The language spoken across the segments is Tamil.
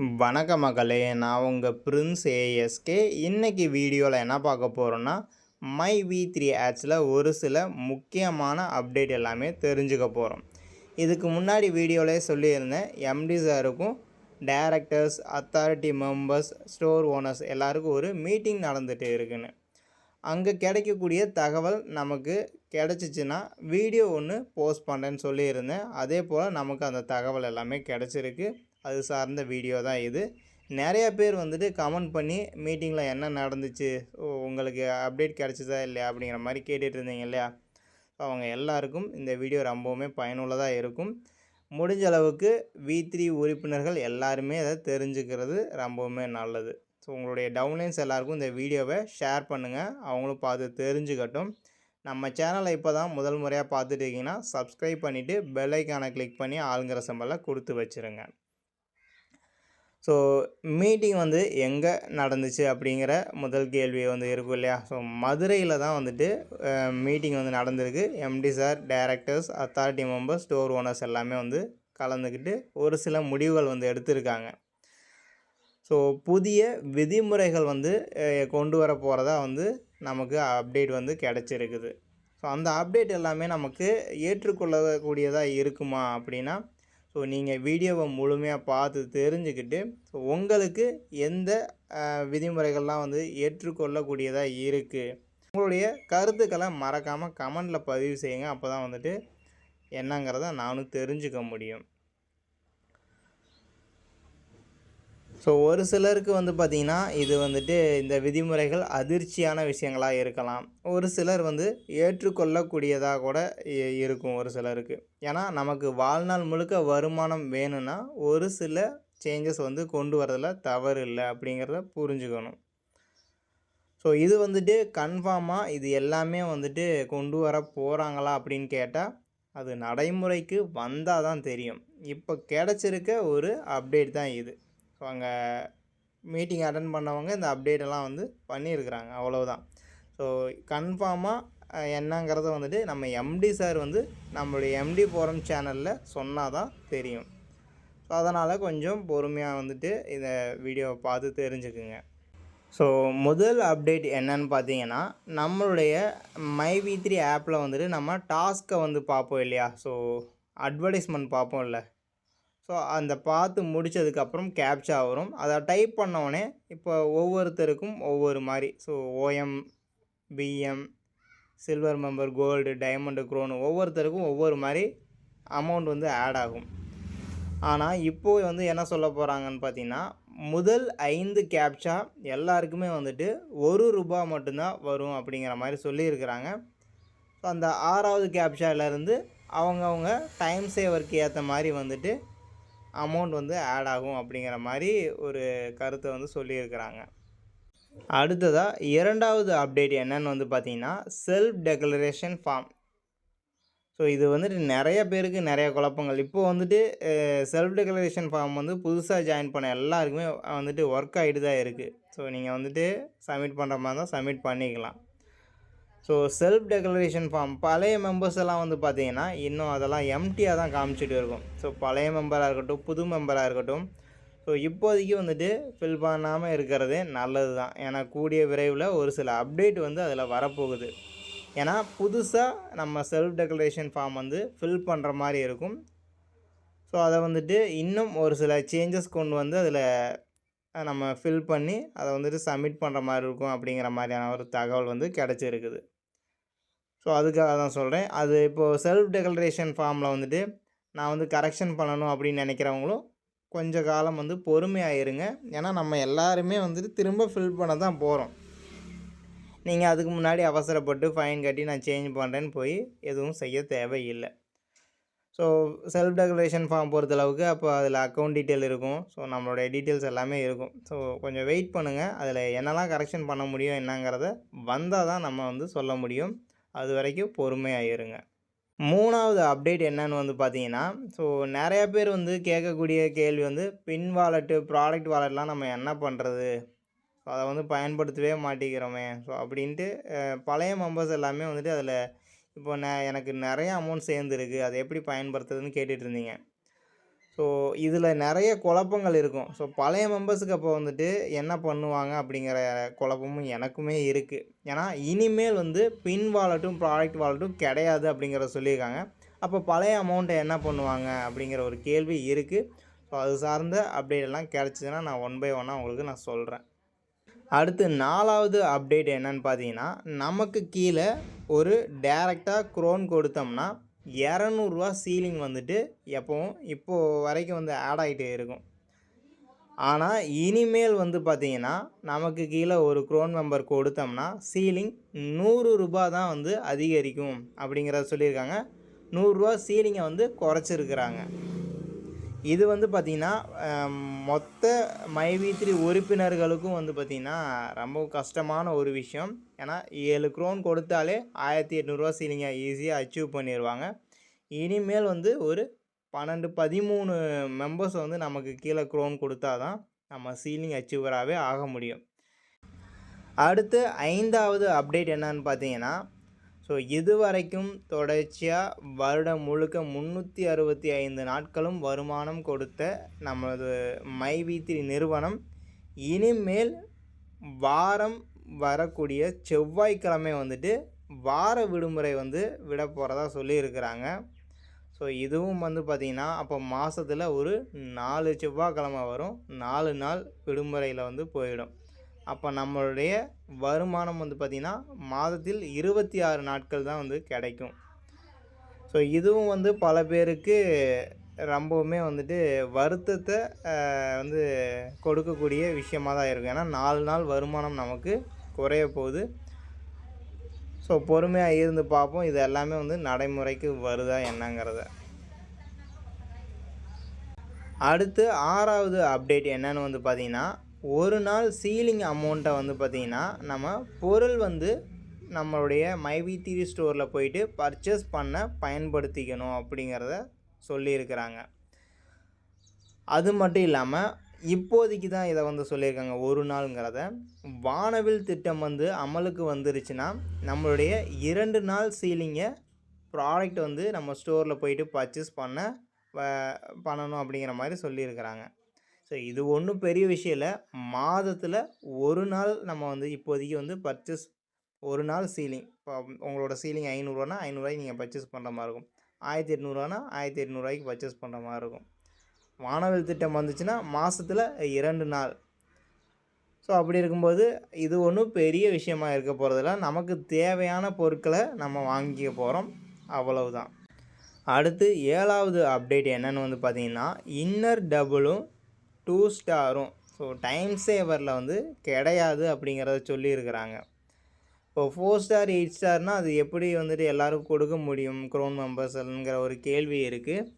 வணக்க மகளே நான் உங்கள் பிரின்ஸ் ஏஎஸ்கே இன்றைக்கி வீடியோவில் என்ன பார்க்க போகிறோன்னா மை வி த்ரீ ஆட்ஸில் ஒரு சில முக்கியமான அப்டேட் எல்லாமே தெரிஞ்சுக்க போகிறோம் இதுக்கு முன்னாடி வீடியோவிலே சொல்லியிருந்தேன் எம்டி சாருக்கும் directors authority members store owners எல்லாருக்கும் ஒரு மீட்டிங் நடந்துகிட்டு இருக்குன்னு. அங்கே கிடைக்கக்கூடிய தகவல் நமக்கு கிடச்சிச்சின்னா வீடியோ ஒன்று போஸ்ட் பண்ணுறேன்னு சொல்லியிருந்தேன். அதே போல் நமக்கு அந்த தகவல் எல்லாமே கிடச்சிருக்கு. அது சார்ந்த வீடியோ தான் இது. நிறைய பேர் வந்துட்டு கமெண்ட் பண்ணி மீட்டிங்கில் என்ன நடந்துச்சு? ஓ, உங்களுக்கு அப்டேட் கிடச்சிதா இல்லையா? அப்படிங்கிற மாதிரி கேட்டுட்டு இருந்தீங்க இல்லையா? அவங்க எல்லாருக்கும் இந்த வீடியோ ரொம்பவுமே பயனுள்ளதாக இருக்கும். முடிஞ்ச அளவுக்கு வி த்ரீ உறுப்பினர்கள் எல்லாருமே அதை தெரிஞ்சுக்கிறது ரொம்பவுமே நல்லது. ஸோ உங்களுடைய டவுன்லைன்ஸ் எல்லாருக்கும் இந்த வீடியோவை ஷேர் பண்ணுங்கள் அவங்களும் பார்த்து தெரிஞ்சுக்கட்டும். நம்ம சேனலை இப்போ தான் முதல் முறையாக பார்த்துட்டு இருக்கீங்கன்னா சப்ஸ்கிரைப் பண்ணிவிட்டு பெல் ஐக்கானை கிளிக் பண்ணி ஆளுங்கிற சம்பளை கொடுத்து வச்சுருங்க. ஸோ மீட்டிங் வந்து எங்கே நடந்துச்சு அப்படிங்கிற முதல் கேள்வி வந்து இருக்கும் இல்லையா? ஸோ மதுரையில் தான் வந்துட்டு மீட்டிங் வந்து நடந்திருக்கு. MD sir directors authority members store owners எல்லாமே வந்து கலந்துக்கிட்டு ஒரு சில முடிவுகள் வந்து எடுத்திருக்காங்க. ஸோ புதிய விதிமுறைகள் வந்து கொண்டு வர போகிறதா வந்து நமக்கு அப்டேட் வந்து கிடச்சிருக்குது. ஸோ அந்த அப்டேட் எல்லாமே நமக்கு ஏற்றுக்கொள்ளக்கூடியதாக இருக்குமா அப்படின்னா ஸோ நீங்கள் வீடியோவை முழுமையாக பார்த்து தெரிஞ்சுக்கிட்டு ஸோ உங்களுக்கு எந்த விதிமுறைகள்லாம் வந்து ஏற்றுக்கொள்ளக்கூடியதாக இருக்குது உங்களுடைய கருத்துக்களை மறக்காமல் கமெண்டில் பதிவு செய்யுங்க. அப்போ தான் வந்துட்டு என்னங்கிறத நானும் தெரிஞ்சுக்க முடியும். ஸோ ஒரு சிலருக்கு வந்து பார்த்திங்கன்னா இது வந்துட்டு இந்த விதிமுறைகள் அதிர்ச்சியான விஷயங்களாக இருக்கலாம். ஒரு சிலர் வந்து ஏற்றுக்கொள்ளக்கூடியதாக கூட இ- இருக்கும் ஒரு சிலருக்கு. ஏன்னா நமக்கு வாழ்நாள் முழுக்க வருமானம் வேணும்னா ஒரு சில சேஞ்சஸ் வந்து கொண்டு வரதில் தவறு இல்லை அப்படிங்கிறத புரிஞ்சுக்கணும். ஸோ இது வந்துட்டு கன்ஃபார்மாக இது எல்லாமே வந்துட்டு கொண்டு வர போகிறாங்களா அப்படின்னு கேட்டால் அது நடைமுறைக்கு வந்தால் தான் தெரியும். இப்போ கிடச்சிருக்க ஒரு அப்டேட் தான் இது. ஸோ அங்கே மீட்டிங் அட்டன் பண்ணவங்க இந்த அப்டேட்டெல்லாம் வந்து பண்ணியிருக்கிறாங்க அவ்வளோதான் ஸோ கன்ஃபார்மாக என்னங்கிறத வந்துட்டு நம்ம எம்டி சார் வந்து நம்மளுடைய எம்டி ஃபோரம் சேனலில் சொன்னால் தான் தெரியும். ஸோ அதனால் கொஞ்சம் பொறுமையாக வந்துட்டு இந்த வீடியோவை பார்த்து தெரிஞ்சுக்குங்க. ஸோ முதல் அப்டேட் என்னன்னு பார்த்தீங்கன்னா நம்மளுடைய மை வி த்ரீ ஆப்பில் வந்துட்டு நம்ம டாஸ்க்கை வந்து பார்ப்போம் இல்லையா? So advertisement பார்ப்போம்ல. ஸோ அந்த பார்த்து முடிச்சதுக்கப்புறம் கேப்சா வரும். அதை டைப் பண்ணோடனே இப்போ ஒவ்வொருத்தருக்கும் ஒவ்வொரு மாதிரி so OM PM silver member gold diamond crown ஒவ்வொருத்தருக்கும் ஒவ்வொரு மாதிரி அமௌண்ட் வந்து ஆட் ஆகும். ஆனால் இப்போ வந்து என்ன சொல்ல போகிறாங்கன்னு பார்த்தீங்கன்னா முதல் ஐந்து கேப்சா எல்லாருக்குமே வந்துட்டு ஒரு ரூபா மட்டும்தான் வரும் அப்படிங்கிற மாதிரி சொல்லியிருக்கிறாங்க. ஸோ அந்த ஆறாவது கேப்சாவிலேருந்து அவங்கவுங்க டைம் சேவருக்கு ஏற்ற மாதிரி வந்துட்டு அமௌண்ட் வந்து ஆட் ஆகும் அப்படிங்கிற மாதிரி ஒரு கருத்தை வந்து சொல்லியிருக்கிறாங்க. அடுத்ததாக இரண்டாவது அப்டேட் என்னன்னு வந்து பார்த்தீங்கன்னா செல்ஃப் டெக்ளரேஷன் ஃபார்ம் ஸோ இது வந்துட்டு நிறைய பேருக்கு நிறைய குழப்பங்கள். இப்போ வந்துட்டு செல்ஃப் டெக்ளரேஷன் ஃபார்ம் வந்து புதுசாக ஜாயின் பண்ண எல்லாருக்குமே வந்துட்டு ஒர்க் ஆகிட்டு தான் இருக்குது ஸோ நீங்கள் வந்துட்டு சப்மிட் பண்ணுற மாதிரி தான் சப்மிட் பண்ணிக்கலாம். ஸோ செல்ஃப் டெக்ளரேஷன் ஃபார்ம் பழைய மெம்பர்ஸ் எல்லாம் வந்து பார்த்தீங்கன்னா இன்னும் அதெல்லாம் எம்டியாக தான் காமிச்சிட்டு இருக்கும். ஸோ பழைய மெம்பராக இருக்கட்டும் புது மெம்பராக இருக்கட்டும். ஸோ இப்போதைக்கு வந்துட்டு ஃபில் பண்ணாமல் இருக்கிறதே நல்லது தான். ஏன்னா கூடிய விரைவில் ஒரு சில அப்டேட் வந்து அதில் வரப்போகுது. ஏன்னா புதுசாக நம்ம செல்ஃப் டெக்ளரேஷன் ஃபார்ம் வந்து ஃபில் பண்ணுற மாதிரி இருக்கும். ஸோ அதை வந்துட்டு இன்னும் ஒரு சில சேஞ்சஸ் கொண்டு வந்து அதில் நம்ம ஃபில் பண்ணி அதை வந்துட்டு சப்மிட் பண்ணுற மாதிரி இருக்கும் அப்படிங்கிற மாதிரியான ஒரு தகவல் வந்து கிடச்சிருக்குது. ஸோ அதுக்காக தான் சொல்கிறேன் அது இப்போது செல்ஃப் டெக்ளரேஷன் ஃபார்மில் வந்துட்டு நான் வந்து கரெக்ஷன் பண்ணணும் அப்படின்னு நினைக்கிறவங்களும் கொஞ்ச காலம் வந்து பொறுமையாக இருங்க. ஏன்னா நம்ம எல்லாருமே வந்துட்டு திரும்ப ஃபில் பண்ண தான் போகிறோம் நீங்கள் அதுக்கு முன்னாடி அவசரப்பட்டு ஃபைன் கட்டி நான் சேஞ்ச் பண்ணுறேன்னு போய் எதுவும் செய்ய தேவையில்லை. ஸோ செல்ஃப் டெக்ளரேஷன் ஃபார்ம் பொறுத்தளவுக்கு அப்போ அதில் அக்கௌண்ட் டீட்டெயில் இருக்கும். ஸோ நம்மளுடைய டீட்டெயில்ஸ் எல்லாமே இருக்கும். ஸோ கொஞ்சம் வெயிட் பண்ணுங்கள் அதில் என்னெல்லாம் கரெக்ஷன் பண்ண முடியும் என்னங்கிறத வந்தால் தான் நம்ம வந்து சொல்ல முடியும். அது வரைக்கும் பொறுமையாக இருங்க மூணாவது அப்டேட் என்னன்னு வந்து பார்த்தீங்கன்னா ஸோ நிறையா பேர் வந்து கேட்கக்கூடிய கேள்வி வந்து பின் வாலெட்டு ப்ராடக்ட் வாலெட்லாம் நம்ம என்ன பண்ணுறது ஸோ அதை வந்து பயன்படுத்தவே மாட்டேங்கிறோமே. ஸோ அப்படின்ட்டு பழைய மெம்பர்ஸ் எல்லாமே வந்துட்டு அதில் இப்போ ந எனக்கு நிறைய அமௌண்ட் சேர்ந்துருக்கு. அதை எப்படி பயன்படுத்துறதுன்னு கேட்டுகிட்டு இருந்தீங்க. ஸோ இதில் நிறைய குழப்பங்கள் இருக்கும். ஸோ பழைய மெம்பர்ஸுக்கு அப்போ வந்துட்டு என்ன பண்ணுவாங்க அப்படிங்கிற குழப்பமும் எனக்குமே இருக்குது ஏன்னா இனிமேல் வந்து பின் வாலெட்டும் ப்ராடக்ட் வாலெட்டும் கிடையாது அப்படிங்கிறத சொல்லியிருக்காங்க. அப்போ பழைய அமௌண்ட்டை என்ன பண்ணுவாங்க அப்படிங்கிற ஒரு கேள்வி இருக்குது ஸோ அது சார்ந்த அப்டேட் எல்லாம் கிடச்சிதுன்னா நான் ஒன் பை ஒன்னாக உங்களுக்கு நான் சொல்கிறேன் அடுத்து நாலாவது அப்டேட் என்னன்னு பார்த்தீங்கன்னா நமக்கு கீழே ஒரு டேரெக்டாக க்ரோன் கொடுத்தோம்னா இரநூறுவா சீலிங் வந்துட்டு எப்போவும் இப்போது வரைக்கும் வந்து ஆட் ஆகிட்டே இருக்கும். ஆனால் இனிமேல் வந்து பார்த்திங்கன்னா நமக்கு கீழே ஒரு க்ரோன் மெம்பர் கொடுத்தோம்னா சீலிங் நூறு ரூபா தான் வந்து அதிகரிக்கும் அப்படிங்கிறத சொல்லியிருக்காங்க. நூறுரூவா சீலிங்கை வந்து குறைச்சிருக்கிறாங்க. இது வந்து பார்த்திங்கன்னா மொத்த மைவி த்ரீ உறுப்பினர்களுக்கும் வந்து பார்த்திங்கன்னா ரொம்ப கஷ்டமான ஒரு விஷயம். ஏன்னா ஏழு க்ரோன் கொடுத்தாலே ஆயிரத்தி எட்நூறுரூவா சீலிங்கை ஈஸியாக அச்சீவ் பண்ணிடுவாங்க இனிமேல் வந்து ஒரு பன்னெண்டு பதிமூணு மெம்பர்ஸ் வந்து நமக்கு கீழே க்ரோன் கொடுத்தா தான் நம்ம சீலிங் அச்சீவராகவே ஆக முடியும். அடுத்து ஐந்தாவது அப்டேட் என்னன்னு பார்த்தீங்கன்னா ஸோ இதுவரைக்கும் தொடர்ச்சியாக வருடம் முழுக்க முந்நூற்றி அறுபத்தி ஐந்து நாட்களும் வருமானம் கொடுத்த நமது மைவி த்ரீ நிறுவனம். இனிமேல் வாரம் வரக்கூடிய செவ்வாய்க்கிழமை வந்துட்டு வார விடுமுறை வந்து விட போகிறதா சொல்லியிருக்கிறாங்க. ஸோ இதுவும் வந்து பார்த்திங்கன்னா அப்போ மாதத்தில் ஒரு நாலு செவ்வாய்க்கிழமை வரும். நாலு நாள் விடுமுறையில் வந்து போயிடும். அப்போ நம்மளுடைய வருமானம் வந்து பார்த்திங்கன்னா மாதத்தில் இருபத்தி ஆறு நாட்கள் தான் வந்து கிடைக்கும். ஸோ இதுவும் வந்து பல பேருக்கு ரொம்பவுமே வந்துட்டு வருத்தத்தை வந்து கொடுக்கக்கூடிய விஷயமாக தான் இருக்கும். ஏன்னா நாலு நாள் வருமானம் நமக்கு குறைய போகுது. ஸோ பொறுமையாக இருந்து பார்ப்போம். இது எல்லாமே வந்து நடைமுறைக்கு வருதா என்னங்கிறத. அடுத்து ஆறாவது அப்டேட் என்னன்னு வந்து பார்த்திங்கன்னா ஒரு நாள் சீலிங் அமௌண்ட்டை வந்து பார்த்திங்கன்னா நம்ம பொருள் வந்து நம்மளுடைய மைவி டிவி ஸ்டோரில் போயிட்டு பர்ச்சேஸ் பண்ண பயன்படுத்திக்கணும் அப்படிங்கிறத சொல்லியிருக்கிறாங்க. அது மட்டும் இல்லாமல் இப்போதைக்கு தான் இதை வந்து சொல்லியிருக்காங்க ஒரு நாளுங்கிறத. வானவில் திட்டம் வந்து அமலுக்கு வந்துருச்சுன்னா நம்மளுடைய இரண்டு நாள் சீலிங்கை ப்ராடக்ட் வந்து நம்ம ஸ்டோரில் போயிட்டு பர்ச்சேஸ் பண்ண பண்ணணும் அப்படிங்கிற மாதிரி சொல்லியிருக்கிறாங்க. ஸோ இது ஒன்றும் பெரிய விஷயம் இல்லை. மாதத்தில் ஒரு நாள் நம்ம வந்து இப்போதைக்கு வந்து பர்ச்சேஸ் ஒரு நாள் சீலிங் இப்போ உங்களோட சீலிங் ஐநூறுரூவானா ஐநூறுரூவாய்க்கு நீங்கள் பர்ச்சேஸ் பண்ணுற மாதிரி இருக்கும். ஆயிரத்தி எட்நூறுவானா ஆயிரத்தி எட்நூறுவாய்க்கு பர்ச்சேஸ் பண்ணுற மாதிரி இருக்கும். வானவில் திட்டம் வந்துச்சுன்னா மாதத்தில் இரண்டு நாள். ஸோ அப்படி இருக்கும்போது இது ஒன்றும் பெரிய விஷயமா இருக்க போகிறதில்ல நமக்கு தேவையான பொருட்களை நம்ம வாங்கிக்க போகிறோம் அவ்வளவுதான். அடுத்து ஏழாவது அப்டேட் என்னென்னு வந்து பார்த்திங்கன்னா இன்னர் டபுளும் டூ ஸ்டாரும் ஸோ டைம் சேவரில் வந்து கிடையாது அப்படிங்கிறத சொல்லியிருக்கிறாங்க. இப்போ ஃபோர் ஸ்டார் எயிட் ஸ்டார்னால் அது எப்படி வந்துட்டு எல்லாருக்கும் கொடுக்க முடியும்? க்ரோன் மெம்பர்ஸ்ங்கிற ஒரு கேள்வி இருக்குது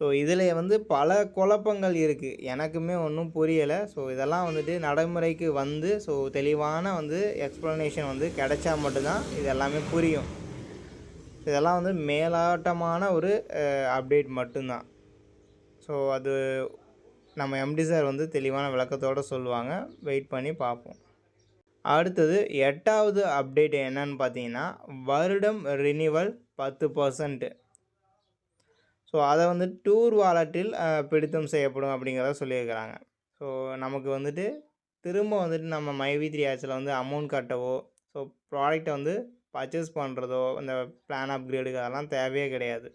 ஸோ இதில் வந்து பல குழப்பங்கள் இருக்குது எனக்குமே ஒன்றும் புரியலை. ஸோ இதெல்லாம் வந்துட்டு நடைமுறைக்கு வந்து ஸோ தெளிவான வந்து எக்ஸ்ப்ளனேஷன் வந்து கிடைச்சா மட்டும்தான் இது எல்லாமே புரியும். இதெல்லாம் வந்து மேலாட்டமான ஒரு அப்டேட் மட்டும்தான். ஸோ அது நம்ம எம்டி சார் வந்து தெளிவான விளக்கத்தோடு சொல்லுவாங்க. வெயிட் பண்ணி பார்ப்போம் அடுத்தது எட்டாவது அப்டேட் என்னன்னு பார்த்தீங்கன்னா வருடம் ரினிவல் பத்து பர்சன்ட்டு ஸோ அதை வந்து டூர் வாலெட்டில் பிடித்தம் செய்யப்படும் அப்படிங்கிறத சொல்லியிருக்கிறாங்க. ஸோ நமக்கு வந்துட்டு திரும்ப வந்துட்டு நம்ம மைவி த்ரீ ஆட்சியில் வந்து அமௌண்ட் கட்டவோ ஸோ ப்ராடக்டை வந்து பர்ச்சேஸ் பண்ணுறதோ இந்த பிளான் அப்கிரேடுக்கு அதெல்லாம் தேவையே கிடையாது.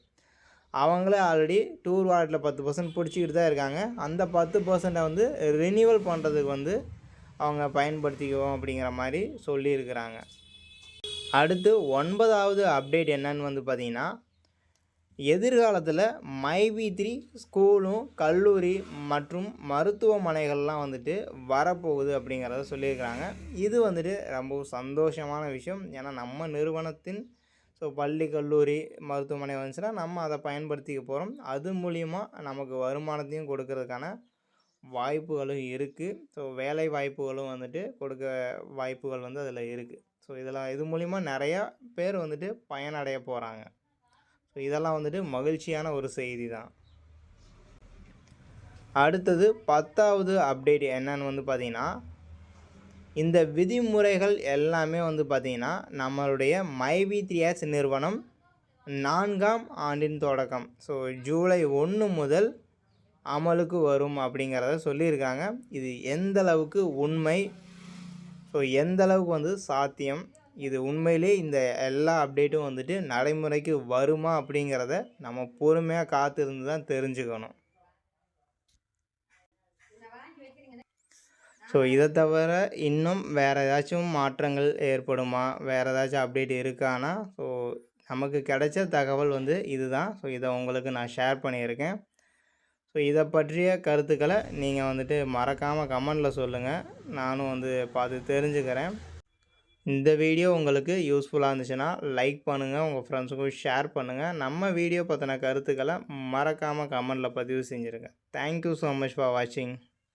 அவங்களே ஆல்ரெடி டூர் வாலெட்டில் பத்து பர்சன்ட் பிடிச்சிக்கிட்டு தான் இருக்காங்க. அந்த பத்து பர்சண்ட்டை வந்து ரினியூவல் பண்ணுறதுக்கு வந்து அவங்க பயன்படுத்திக்குவோம் அப்படிங்கிற மாதிரி சொல்லியிருக்கிறாங்க. அடுத்து ஒன்பதாவது அப்டேட் என்னன்னு வந்து பார்த்திங்கன்னா எதிர்காலத்தில் மைவி த்ரீ ஸ்கூலும் கல்லூரி மற்றும் மருத்துவமனைகள்லாம் வந்துட்டு வரப்போகுது அப்படிங்கிறத சொல்லியிருக்கிறாங்க. இது வந்துட்டு ரொம்ப சந்தோஷமான விஷயம். ஏன்னா நம்ம நிறுவனத்தின் ஸோ பள்ளி கல்லூரி மருத்துவமனை வந்துச்சுன்னா நம்ம அதை பயன்படுத்திக்க போகிறோம் அது மூலிமா நமக்கு வருமானத்தையும் கொடுக்கறதுக்கான வாய்ப்புகளும் இருக்குது ஸோ வேலை வாய்ப்புகளும் வந்துட்டு கொடுக்க வாய்ப்புகள் வந்து அதில் இருக்குது ஸோ இதெல்லாம் இது மூலிமா நிறையா பேர் வந்துட்டு பயனடைய போகிறாங்க ஸோ இதெல்லாம் வந்துட்டு மகிழ்ச்சியான ஒரு செய்தி தான் அடுத்தது பத்தாவது அப்டேட் என்னன்னு வந்து பார்த்திங்கன்னா இந்த விதிமுறைகள் எல்லாமே வந்து பார்த்திங்கன்னா நம்மளுடைய மைவி ஆர்ஸ் நிறுவனம் நான்காம் ஆண்டின் தொடக்கம். ஸோ ஜூலை ஒன்று முதல் அமலுக்கு வரும் அப்படிங்கிறத சொல்லியிருக்காங்க. இது எந்த அளவுக்கு உண்மை? ஸோ எந்த அளவுக்கு வந்து சாத்தியம்? இது உண்மையிலே இந்த எல்லா அப்டேட்டும் வந்துட்டு நடைமுறைக்கு வருமா அப்படிங்கிறத நம்ம பொறுமையாக காத்திருந்து தான் தெரிஞ்சுக்கணும். ஸோ இதை தவிர இன்னும் வேறு ஏதாச்சும் மாற்றங்கள் ஏற்படுமா? வேறு ஏதாச்சும் அப்டேட் இருக்கானா? ஸோ நமக்கு கிடைச்ச தகவல் வந்து இதுதான். ஸோ இதை உங்களுக்கு நான் ஷேர் பண்ணியிருக்கேன். ஸோ இதை பற்றிய கருத்துக்களை நீங்கள் வந்துட்டு மறக்காமல் கமெண்டில் சொல்லுங்கள் நானும் வந்து பார்த்து தெரிஞ்சுக்கிறேன். இந்த வீடியோ உங்களுக்கு யூஸ்ஃபுல்லாக இருந்துச்சுன்னா லைக் பண்ணுங்கள் உங்கள் ஃப்ரெண்ட்ஸுக்கும் ஷேர் பண்ணுங்கள் நம்ம வீடியோ பற்றின கருத்துக்களை மறக்காமல் கமெண்டில் பதிவு செஞ்சுருங்க. Thank you so much for வாட்சிங்